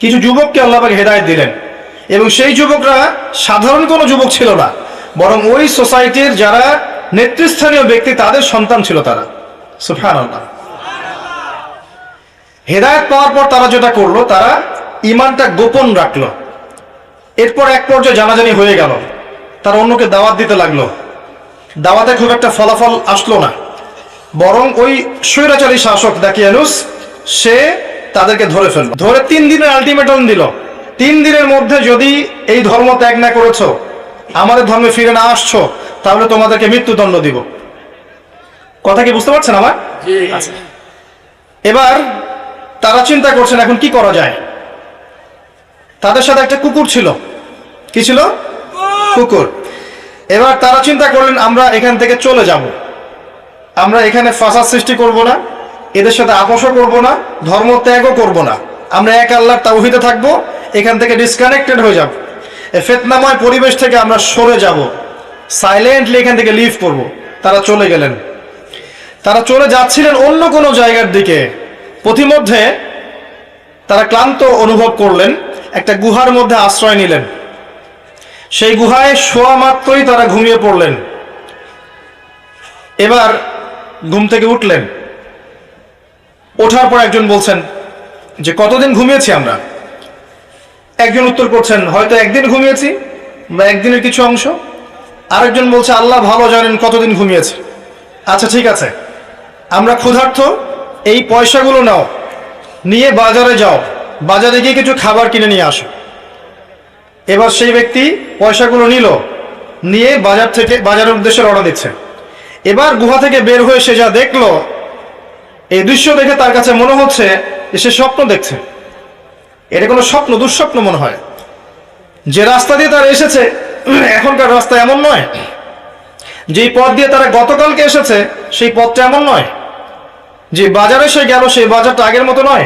কিছু যুবককে আল্লাহকে হেদায়ত দিলেন। এবং সেই যুবকরা সাধারণ কোনো যুবক ছিল না, বরং ওই সোসাইটির যারা নেতৃস্থানীয় ব্যক্তি, তাদের সন্তান ছিল তারা। সুফান হেদায়ত পাওয়ার পর তারা যেটা করল, তারা ইমানটা গোপন রাখল। এরপর এক পর্যায়ে জানাজানি হয়ে গেল। তারা অন্যকে দাওয়াত দিতে লাগল। দাওয়াতে খুব একটা ফলাফল আসলো না। বরং ওই স্বৈরাচারী শাসক দাকিয়ানুস সে তাদেরকে ধরে ফেলল ধরে তিন দিনের আলটিমেটাম দিল। তিন দিনের মধ্যে যদি এই ধর্ম ত্যাগ না করেছ আমাদের ধর্মে ফিরে না আসছো তাহলে তোমাদেরকে মৃত্যুদণ্ড দিব। কথা কি বুঝতে পারছেন আমার? আচ্ছা। এবার তারা চিন্তা করছেন এখন কি করা যায়? তাদের সাথে একটা কুকুর ছিল। কি ছিল? কুকুর। এবার তারা চিন্তা করলেন আমরা এখান থেকে চলে যাব। আমরা এখানে ফাসাদ সৃষ্টি করব না। এদের সাথে আপোষ করব না, ধর্ম ত্যাগও করব না। আমরা এক আল্লাহর তাওহিদে থাকব, এখান থেকে ডিসকানেক্টেড হয়ে যাব। ফেতনাময় পরিবেশ থেকে আমরা সরে যাব। সাইলেন্টলি এখান থেকে লিভ করব। তারা চলে গেলেন। তারা চলে যাচ্ছিলেন অন্য কোনো জায়গার দিকে। পথিমধ্যে তারা ক্লান্ত অনুভব করলেন, একটা গুহার মধ্যে আশ্রয় নিলেন। সেই গুহায় শোয়া মাত্রই তারা ঘুমিয়ে পড়লেন। এবার ঘুম থেকে উঠলেন। ওঠার পর একজন বলছেন যে, কতদিন ঘুমিয়েছি আমরা? একজন উত্তর করছেন, হয়তো একদিন ঘুমিয়েছি বা একদিনের কিছু অংশ। আরেকজন বলছে, আল্লাহ ভালো জানেন কতদিন ঘুমিয়েছে। আচ্ছা ঠিক আছে। আমরা ক্ষুধার্থ এই পয়সাগুলো নাও। নিয়ে বাজারে যাও। বাজারে গিয়ে কিছু খাবার কিনে নিয়ে আসো। এবার সেই ব্যক্তি পয়সাগুলো নিল, নিয়ে বাজার থেকে, বাজারের উদ্দেশ্যে রওনা দিচ্ছে। এবার গুহা থেকে বের হয়ে সে যা দেখল এই দৃশ্য দেখে তার কাছে মনে হচ্ছে যে সে স্বপ্ন দেখছে। এটা কোনো স্বপ্ন, দুঃস্বপ্ন মনে হয়। যে রাস্তা দিয়ে তারা এসেছে, এখনকার রাস্তা এমন নয়। যেই পথ দিয়ে তারা গতকালকে এসেছে, সেই পথটা এমন নয়। যে বাজারে সে গেল, সেই বাজারটা আগের মতো নয়।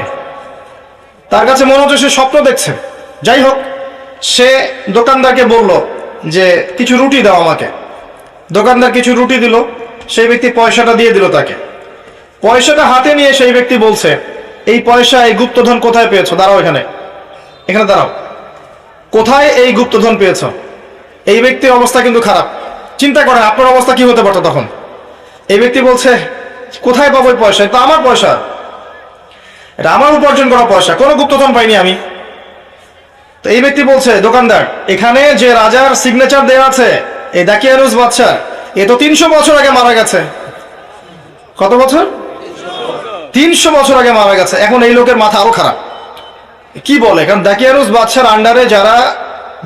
তার কাছে মনে হচ্ছে সে স্বপ্ন দেখছে। যাই হোক, সে দোকানদারকে বলল যে, কিছু রুটি দাও আমাকে। দোকানদার কিছু রুটি দিল, সেই ব্যক্তি পয়সাটা দিয়ে দিল তাকে। পয়সাটা হাতে নিয়ে সেই ব্যক্তি বলছে, এই পয়সা এই গুপ্তধন কোথায় পেয়েছ? দাঁড়াও এখানে। এখানে দাঁড়াও। কোথায় এই গুপ্তধন পেয়েছ? এই ব্যক্তির অবস্থা কিন্তু খারাপ। চিন্তা করেন, আপনার অবস্থা কি হতে পারতো তখন? এই ব্যক্তি বলছে, কোথায় পাবো এই পয়সা? এটা আমার পয়সা। এটা আমার উপার্জন করা পয়সা। কোনো গুপ্তধন পাইনি আমি। তো এই ব্যক্তি বলছে, দোকানদার, এখানে যে রাজার সিগনেচার দেওয়া আছে, এই দাকিয়ানুস বাদশার, এ তো তিনশো বছর আগে মারা গেছে। কত বছর? তিনশো বছর আগে মারা গেছে। এখন এই লোকের মাথা আরও খারাপ। কি বলে? কারণ দাকিয়ানুস বাদশার আন্ডারে যারা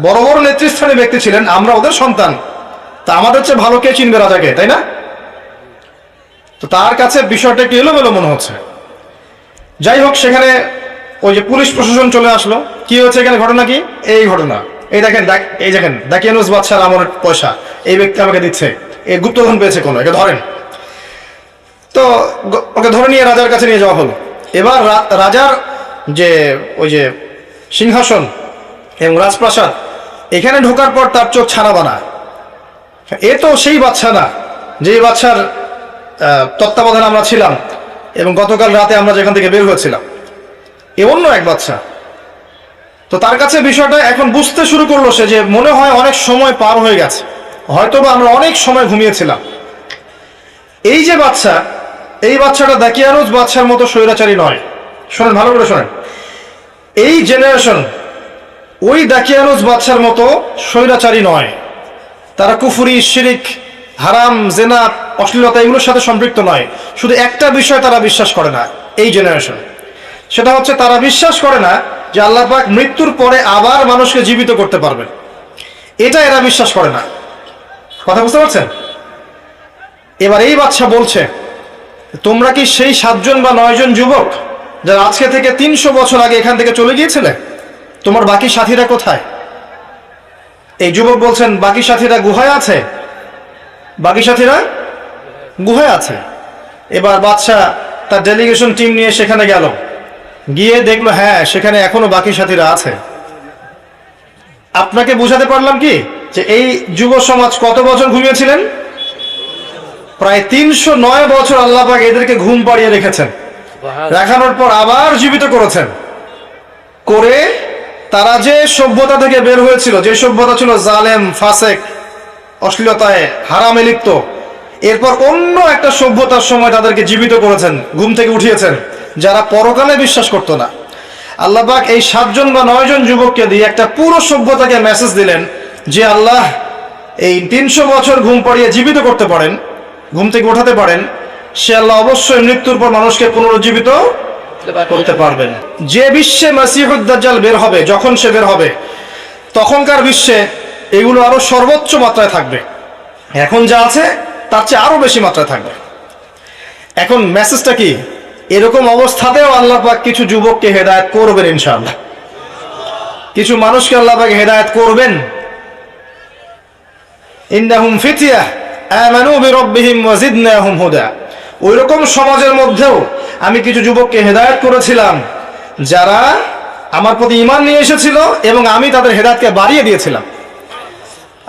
বড় বড় নেতৃস্থানীয় ব্যক্তি ছিলেন, আমরা ওদের সন্তান। তা আমাদের চেয়ে ভালো কে চিনবে রাজাকে, তাই না? তো তার কাছে বিষয়টা একটু এলোমেলো মনে হচ্ছে। যাই হোক, সেখানে ওই যে পুলিশ প্রশাসন চলে আসলো। কি হয়েছে এখানে ঘটনা কি? এই ঘটনা। এই দেখেন, দেখ- এই দেখেন দাকিয়ানুস বাদশার আমার পয়সা। এই ব্যক্তি আমাকে দিচ্ছে। এই গুপ্তধন পেয়েছে কোনো, একে ধরেন। তো ওকে ধরে নিয়ে রাজার কাছে নিয়ে যাওয়া হলো। এবার রাজার যে, ওই যে সিংহাসন এবং রাজপ্রাসাদ, এখানে ঢোকার পর তার চোখ ছানা বানা এ তো সেই বাচ্চা না যেই বাচ্চার তত্ত্বাবধানে আমরা ছিলাম এবং গতকাল রাতে আমরা যেখান থেকে বের হয়েছিলাম। এ অন্য এক বাচ্চা তো তার কাছে বিষয়টা এখন বুঝতে শুরু করল সে যে মনে হয় অনেক সময় পার হয়ে গেছে। হয়তো বা আমরা অনেক সময় ঘুমিয়েছিলাম। এই যে বাচ্চা এই বাচ্চাটা দাকিয়ারোজ বাচ্চার মতো স্বৈরাচারী নয়। শোনেন, ভালো করে শোনেন। এই জেনারেশন ওই দাকিয়ারোজ বাচ্চার মতো স্বৈরাচারী নয়। তারা কুফুরি, শিরিক, হারাম, জেনা, অশ্লীলতা এগুলোর সাথে সম্পৃক্ত নয়। শুধু একটা বিষয় তারা বিশ্বাস করে না, এই জেনারেশন সেটা হচ্ছে তারা বিশ্বাস করে না যে আল্লাহ পাক মৃত্যুর পরে আবার মানুষকে জীবিত করতে পারবে। এটা এরা বিশ্বাস করে না। কথা বুঝতে পারছেন? এবার এই বাচ্চা বলছে তোমরা কি সেই সাতজন বা নয়জন যুবক যারা আজকে থেকে তিনশো বছর আগে এখান থেকে চলে গিয়েছিলে? তোমার বাকি সাথীরা কোথায়? এই যুবক বলছেন, বাকি সাথীরা গুহায় আছে? বাকি সাথীরা গুহায় আছে। এবার বাচ্চা তার ডেলিগেশন টিম নিয়ে সেখানে গেল। গিয়ে দেখল হ্যাঁ সেখানে এখনও বাকি সাথীরা আছে। আপনাকে বুঝাতে পারলাম কি? যে এই যুব সমাজ কত বছর ঘুমিয়েছিলেন? প্রায় তিনশো নয় বছর আল্লাপাক এদেরকে ঘুম পাড়িয়ে রেখেছেন। রাখানোর পর আবার জীবিত করেছেন। করে তারা যে সভ্যতা থেকে বের হয়েছিল যে সভ্যতা ছিল জালেম ফাসেক অশ্লীলতায় হারামে লিপ্ত এরপর অন্য একটা সভ্যতার সময় তাদেরকে জীবিত করেছেন ঘুম থেকে উঠিয়েছেন যারা পরকালে বিশ্বাস করতো না। আল্লাহবাক এই সাতজন বা নয়জন যুবককে দিয়ে একটা পুরো সভ্যতাকে মেসেজ দিলেন যে আল্লাহ এই তিনশো বছর ঘুম পাড়িয়ে জীবিত করতে পারেন ঘুম থেকে ওঠাতে পারেন, সে আল্লাহ অবশ্যই মৃত্যুর পর মানুষকে পুনরুজ্জীবিত করতে পারবেন। যে বিশ্বে মাসিহুদ্দাজ্জাল বের হবে, যখন সে বের হবে, তখনকার বিশ্বে এগুলো আরও সর্বোচ্চ মাত্রায় থাকবে। এখন যা আছে, তার চেয়ে আরও বেশি মাত্রায় থাকবে। এখন মেসেজটা কি? এরকম অবস্থাতেও আল্লাহ পাক কিছু যুবককে হেদায়ত করবেন ইনশাআল্লাহ। কিছু মানুষকে আল্লাহ পাক হেদায়ত করবেন। ইন্নাহুম ফিতিয়া হুদা। ওইরকম সমাজের মধ্যেও আমি কিছু যুবককে হেদায়েত করেছিলাম, যারা আমার প্রতি ঈমান নিয়ে এসেছিল এবং আমি তাদের হেদায়েতকে বাড়িয়ে দিয়েছিলাম।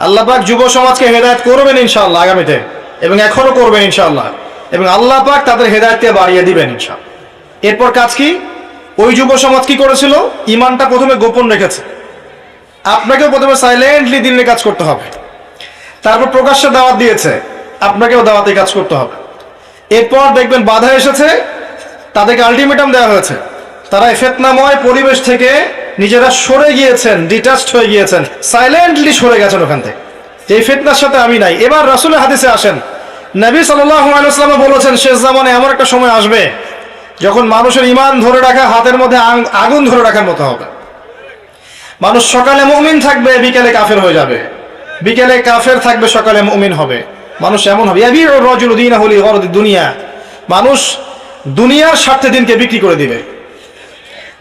আল্লাহ পাক যুব সমাজকে হেদায়েত করবেন ইনশাআল্লাহ আগামীতে, এবং এখনও করবেন ইনশাল্লাহ এবং আল্লাহ পাক তাদের হেদায়েতকে বাড়িয়ে দিবেন ইনশাআল্লাহ। এরপর কাজ কি? ওই যুব সমাজ কি করেছিল? ইমানটা প্রথমে গোপন রেখেছে। আপনাকেও প্রথমে সাইলেন্টলি দিনের কাজ করতে হবে। তারপর প্রকাশ্যে দাওয়াত দিয়েছে। আপনাকেও দাওয়াতে কাজ করতে হবে। এরপর দেখবেন বাধা এসেছে, তাদেরকে আলটিমেটাম দেওয়া হয়েছে। তারা ফেতনাময় পরিবেশ থেকে নিজেরা সরে গিয়েছেন ডিটাচড হয়ে গিয়েছেন সাইলেন্টলি সরে গেছেন ওখান থেকে। এই ফেতনার সাথে আমি নাই। এবার রাসুলের হাদিসে আসেন। নবী সাল্লামে বলেছেন, শেষ জামানে এমন একটা সময় আসবে যখন মানুষের ইমান ধরে রাখা, হাতের মধ্যে আগুন ধরে রাখার মতো হবে। মানুষ সকালে মুমিন থাকবে, বিকেলে কাফের হয়ে যাবে। বিকেলে কাফের থাকবে, সকালে মুমিন হবে। মানুষ এমন হবে দুনিয়া। মানুষ দুনিয়ার স্বার্থে দিনকে বিক্রি করে দিবে।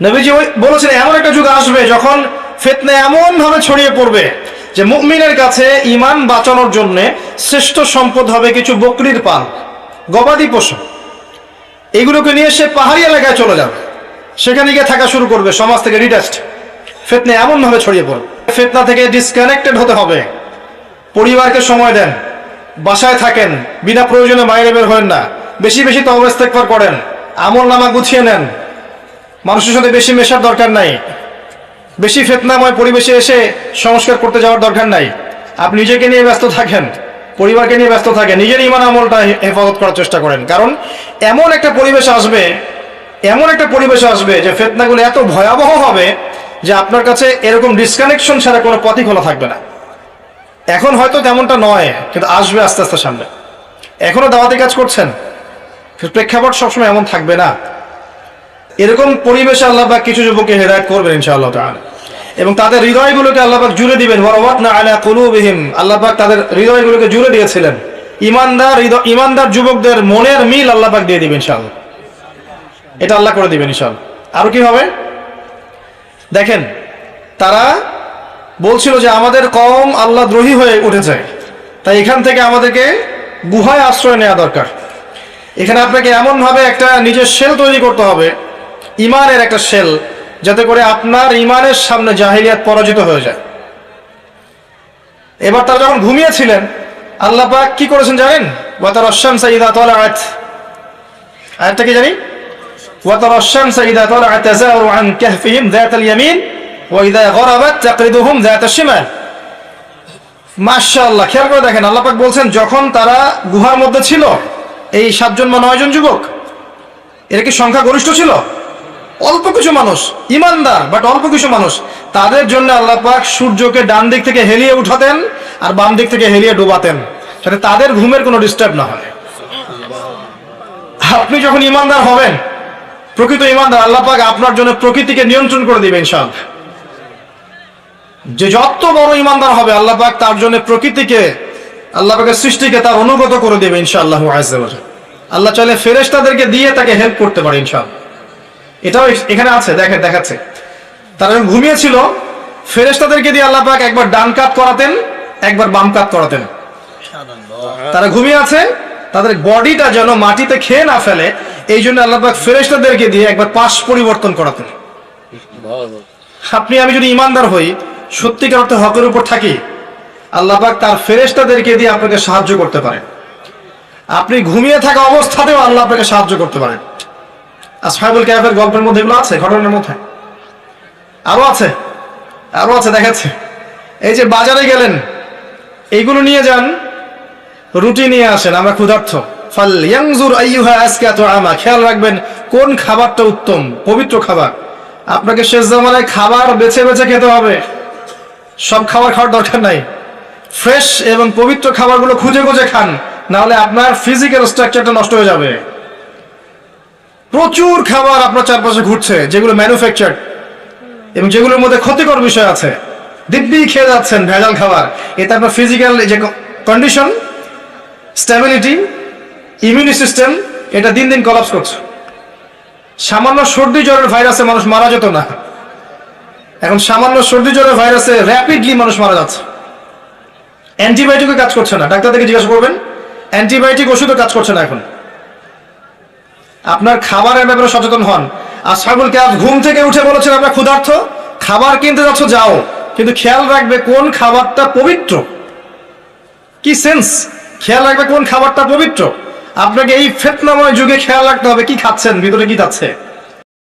নবীজি বলেছেন, এমন একটা যুগ আসবে যখন ফেতনা এমন ভাবে ছড়িয়ে পড়বে যে মুমিনের কাছে ইমান বাঁচানোর জন্য শ্রেষ্ঠ সম্পদ হবে কিছু বকরির পাল, গবাদি পশু। এগুলোকে নিয়ে সে পাহাড়ি এলাকায় চলে যাবে। সেখানে গিয়ে থাকা শুরু করবে, সমাজ থেকে ডিটাচড ফেতনা এমন ভাবে ছড়িয়ে পড়বে। ফেতনা থেকে ডিসকানেক্টেড হতে হবে। পরিবারকে সময় দেন। বাসায় থাকেন, বিনা প্রয়োজনে বাইরে বের হবেন না। বেশি বেশি তহবেস্তেকবার করেন। আমল নামা গুছিয়ে নেন। মানুষের সাথে বেশি মেশার দরকার নাই। বেশি ফেতনাময় পরিবেশে এসে সংস্কার করতে যাওয়ার দরকার নাই। আপনি নিজেকে নিয়ে ব্যস্ত থাকেন, পরিবারকে নিয়ে ব্যস্ত থাকেন, নিজের ইমান আমলটা হেফাজত করার চেষ্টা করেন। কারণ এমন একটা পরিবেশ আসবে, এমন একটা পরিবেশ আসবে যে ফেতনাগুলো এত ভয়াবহ হবে যে আপনার কাছে এরকম ডিসকানেকশন ছাড়া কোনো পথই খোলা থাকবে না। এখন হয়তো তেমনটা নয়, কিন্তু আসবে আস্তে আস্তে সামনে। এখনও দাওয়াতি কাজ করছেন? প্রেক্ষাপট সবসময় এমন থাকবে না। এরকম পরিবেশে আল্লাহবাক কিছু যুবককে হেদায়ত করবেন ইনশাআল্লাহ তাআলা। এবং তাদের হৃদয়গুলোকে আল্লাহবাক জুড়ে দিবেন ওয়ারাওয়াতনা আলা কুলুবিহিম। আল্লাহবাক তাদের হৃদয়গুলোকে জুড়ে দিয়েছিলেন ইমানদার হৃদয় ইমানদার যুবকদের মনের মিল আল্লাহবাক দিয়ে দিবেন ইনশাআল্লাহ। এটা আল্লাহ করে দিবেন ইনশাআল্লাহ। আরও কি হবে? দেখেন, তারা বলছিল যে আমাদের কম আল্লাহ দ্রোহী হয়ে উঠেছে। তাই এখান থেকে আমাদেরকে গুহায় আশ্রয় নেওয়া দরকার। এখানে আপনাকে এমনভাবে একটা নিজের সেল তৈরি করতে হবে, ইমানের একটা সেল যাতে করে আপনার ইমানের সামনে জাহিলিয়াত পরাজিত হয়ে যায়। এবার তারা যখন ঘুমিয়েছিলেন, আল্লাহ পাক কি করেছেন জানেন? ওয়াতার অশ্যাম সাইদা তলা আয়াত আয়াতটা কি জানি? ওয়াতার অশ্যাম সাইদা তলা আয়াত আন কাহফিহিম যাতাল ইয়ামিন। ওইদা গরাবাত মাশাআল্লাহ, খেয়াল করে দেখেন, আল্লাহ বলছেন, যখন তারা গুহার মধ্যে ছিল, এই সাতজন বা নয়জন যুবক, এরা কি সংখ্যা গরিষ্ঠ ছিল? অল্প কিছু মানুষ, ইমানদার বাট অল্প কিছু মানুষ। তাদের জন্য আল্লাপাক সূর্যকে ডান দিক থেকে হেলিয়ে উঠাতেন আর বাম দিক থেকে হেলিয়ে ডোবাতেন, যাতে তাদের ঘুমের কোনো ডিস্টার্ব না হয়। আপনি যখন ইমানদার হবেন, প্রকৃত ইমানদার, আল্লাহ আপনার জন্য প্রকৃতিকে নিয়ন্ত্রণ করে দিবেন সব যে যত বড় ইমানদার হবে আল্লাহ পাক তার জন্য প্রকৃতিকে আল্লাহ পাকের সৃষ্টিকে তার অনুগত করে দেবে ইনশাআল্লাহ আল্লাহ চাইলে ফেরেশতাদেরকে দিয়ে তাকে হেল্প করতে পারে ইনশাআল্লাহ। এটাও এখানে আছে দেখে দেখাচ্ছে। তারা যখন ঘুমিয়েছিল ফেরেশতাদেরকে দিয়ে আল্লাহ পাক একবার ডান কাত করাতেন একবার বাম কাত করাতেন। তারা ঘুমিয়ে আছে তাদের বডিটা যেন মাটিতে খেয়ে না ফেলে এই জন্য আল্লাহ পাক ফেরেশতাদেরকে দিয়ে একবার পাশ পরিবর্তন করাতেন। আপনি আমি যদি ইমানদার হই সত্যিকার অর্থে হকের উপর থাকি। আল্লাহ পাক তার ফেরেশতাদেরকে দিয়ে আপনাকে সাহায্য করতে পারেন। আপনি ঘুমিয়ে থাকা অবস্থাতেও আল্লাহ আপনাকে সাহায্য করতে পারেন। আসহাবুল ক্যাফের গল্পের মধ্যে এগুলো আছে, ঘটনার মধ্যে। আরও আছে আরও আছে, দেখাচ্ছে। এই যে বাজারে গেলেন, এইগুলো নিয়ে যান, রুটি নিয়ে আসেন, আমরা ক্ষুধার্থ। ফাল ইয়াংজুর আইয়ুহা আসকাতু আমা, খেয়াল রাখবেন কোন খাবারটা উত্তম, পবিত্র খাবার। আপনাকে শেষ জামানায় খাবার বেছে বেছে খেতে হবে। সব খাবার খাওয়ার দরকার নাই। ফ্রেশ এবং পবিত্র খাবারগুলো খুঁজে খুঁজে খান, নাহলে আপনার ফিজিক্যাল স্ট্রাকচারটা নষ্ট হয়ে যাবে। প্রচুর খাবার আপনার চারপাশে ঘুরছে, যেগুলো ম্যানুফ্যাকচার এবং যেগুলোর মধ্যে ক্ষতিকর বিষয় আছে। দিব্যি খেয়ে যাচ্ছেন ভেজাল খাবার। এতে আপনার ফিজিক্যাল যে কন্ডিশন স্ট্যাবিলিটি ইমিউনি সিস্টেম এটা দিন দিন কলাপস করছে। সামান্য সর্দি জ্বরের ভাইরাসে মানুষ মারা যেত না। এখন সামান্য সর্দি জ্বরের ভাইরাসে র্যাপিডলি মানুষ মারা যাচ্ছে। অ্যান্টিবায়োটিকও কাজ করছে না। ডাক্তার থেকে জিজ্ঞাসা করবেন অ্যান্টিবায়োটিক ওষুধও কাজ করছে না এখন। আপনার খাবারের ব্যাপারে সচেতন হন। আর সাগুল ক্যাব ঘুম থেকে উঠে বলেছেন, আপনার ক্ষুধার্থ খাবার কিনতে যাচ্ছ, যাও। কিন্তু খেয়াল রাখবে কোন খাবারটা পবিত্র। কি সেন্স খেয়াল রাখবে কোন খাবারটা পবিত্র। আপনাকে এই ফেতনাময় যুগে খেয়াল রাখতে হবে, কি খাচ্ছেন, ভিতরে কি যাচ্ছে?